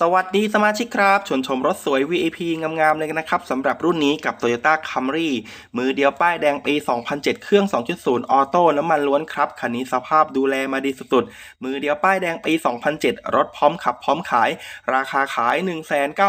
สวัสดีสมาชิกครับ ชวนชมรถสวย VIP งามๆเลยนะครับสำหรับรุ่นนี้กับ Toyota Camry มือเดียวป้ายแดงปี 2007 เครื่อง 2.0 ออโต้น้ำมันล้วนครับ คันนี้สภาพดูแลมาดีสุดๆ มือเดียวป้ายแดงปี 2007 รถพร้อมขับพร้อมขาย ราคาขาย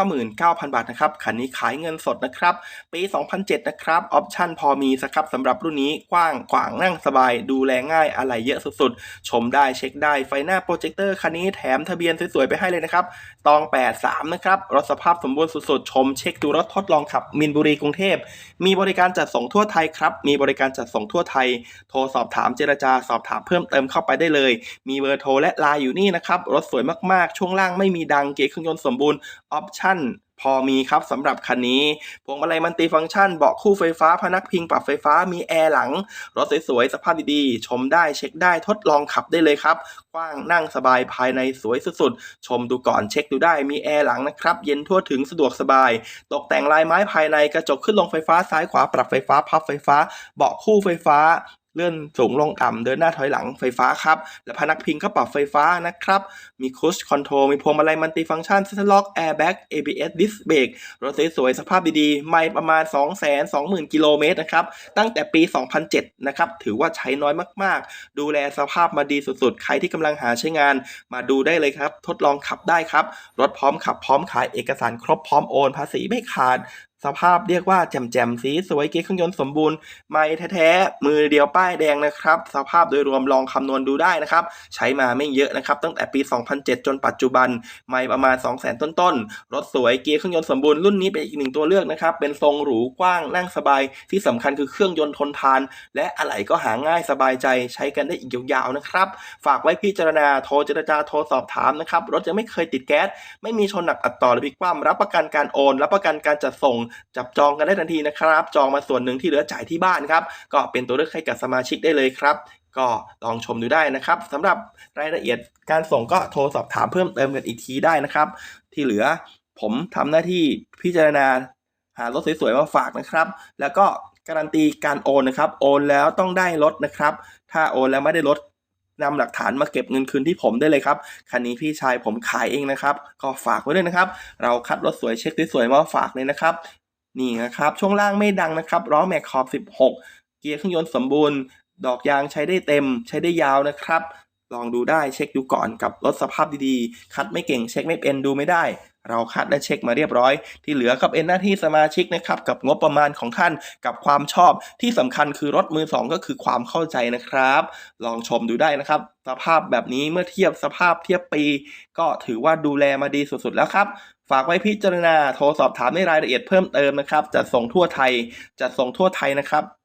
199,000 บาทนะครับ คันนี้ขายเงินสดนะครับ ปี 2007 นะครับ ออปชั่นพอมีสครับสำหรับรุ่นนี้กว้างขวางนั่งสบาย ดูแลง่าย อะไรเยอะสุดๆ ชมได้เช็คได้ไฟหน้าโปรเจคเตอร์คันนี้แถมทะเบียนสวยๆไปให้เลยนะครับตอง 83 นะครับ รถสภาพสมบูรณ์สุดๆ ชมเช็คดูรถทดลองขับ มินบุรีกรุงเทพ มีบริการจัดส่งทั่วไทยครับ มีบริการจัดส่งทั่วไทย โทรสอบถามเจรจาสอบถามเพิ่มเติมเข้าไปได้เลย มีเบอร์โทรและไลน์อยู่นี่นะครับ รถสวยมากๆ ช่วงล่างไม่มีดัง เกียร์เครื่องยนต์สมบูรณ์ ออปชั่น พอมีครับสำหรับคันนี้พวงมาลัยมันติฟังก์ชันเบาะคู่ไฟฟ้าพนักพิงปรับไฟฟ้ามีแอร์หลัง รถสวยๆ สภาพดีๆ ชมได้เช็คได้ทดลองขับได้เลยครับ กว้างนั่งสบายภายในสวยสุดๆ ชมดูก่อนเช็คดูได้มีแอร์หลังนะครับ เย็นทั่วถึงสะดวกสบาย ตกแต่งลายไม้ภายในกระจกขึ้นลงไฟฟ้าซ้ายขวาปรับไฟฟ้าพับไฟฟ้า เบาะคู่ไฟฟ้า เลื่อนสูงลงต่ำเดินหน้าถอยหลังไฟฟ้าครับและพนักพิงก็ปรับไฟฟ้านะครับมีคูชคอนโทรลมีพวงมาลัยมัลติฟังก์ชันเซ็นทรัลล็อกแอร์แบ็ก ABS ดิสเบรกรถสวยๆสภาพดีๆ ไม่ประมาณ 2 2 0 0 0 0 กิโลเมตรนะครับตั้งแต่ปี 2007 นะครับถือว่าใช้น้อยมากๆ ดูแลสภาพมาดีสุดๆ ใครที่กำลังหาใช้งาน มาดูได้เลยครับ ทดลองขับได้ครับ รถพร้อมขับพร้อมขายเอกสารครบพร้อมโอน ภาษีไม่ขาดสภาพเรียกว่าแจ่มๆสีสวยเกียร์เครื่องยนต์สมบูรณ์ไม่แท้ๆมือเดียวป้ายแดงนะครับ สภาพโดยรวมลองคำนวณดูได้นะครับ ใช้มาไม่เยอะนะครับ ตั้งแต่ปี 2007 จนปัจจุบัน ไม่ประมาณ 200,000 ต้นๆรถสวยเกียร์เครื่องยนต์สมบูรณ์รุ่นนี้เป็นอีกหนึ่งตัวเลือกนะครับ เป็นทรงหรูกว้างนั่งสบาย ที่สำคัญคือเครื่องยนต์ทนทาน และอะไหล่ก็หาง่ายสบายใจใช้กันได้อีกยาวๆนะครับ ฝากไว้พิจารณาโทรเจรจาโทรสอบถามนะครับรถยังไม่เคยติดแก๊สไม่มีชนหนักอัดต่อหรือพลิกคว่ำรับประกันการโอน รับประกันการจัดส่งจับจองกันได้ทันทีนะครับ จองมาส่วนหนึ่งที่เหลือจ่ายที่บ้านครับ ก็เป็นตัวเลือกให้กับสมาชิกได้เลยครับ ก็ลองชมดูได้นะครับสำหรับรายละเอียดการส่งก็โทรสอบถามเพิ่มเติมกันอีกทีได้นะครับ ที่เหลือผมทำหน้าที่พิจารณาหารถสวยๆมาฝากนะครับ แล้วก็การันตีการโอนนะครับ โอนแล้วต้องได้รถนะครับ ถ้าโอนแล้วไม่ได้รถ นำหลักฐานมาเก็บเงินคืนที่ผมได้เลยครับคันนี้พี่ชายผมขายเองนะครับ ก็ฝากไว้ด้วยนะครับ เราคัดรถสวยเช็คสวยๆมาฝากเลยนะครับ นี่นะครับ ช่วงล่างไม่ดังนะครับล้อแม็กขอบ 16 เกียร์เครื่องยนต์สมบูรณ์ ดอกยางใช้ได้เต็ม ใช้ได้ยาวนะครับ ลองดูได้เช็คดูก่อนกับรถสภาพดีๆ คัดไม่เก่งเช็คไม่เป็นดูไม่ได้ เราคัดและเช็คมาเรียบร้อย ที่เหลือก็เป็นหน้าที่สมาชิกนะครับกับงบประมาณของท่านกับความชอบที่สำคัญคือรถมือสองก็คือความเข้าใจนะครับ ลองชมดูได้นะครับ สภาพแบบนี้เมื่อเทียบสภาพเทียบปี ก็ถือว่าดูแลมาดีสุดๆแล้วครับฝากไว้พิจารณาโทรสอบถามในรายละเอียดเพิ่มเติมนะครับจัดส่งทั่วไทยจัดส่งทั่วไทยนะครับ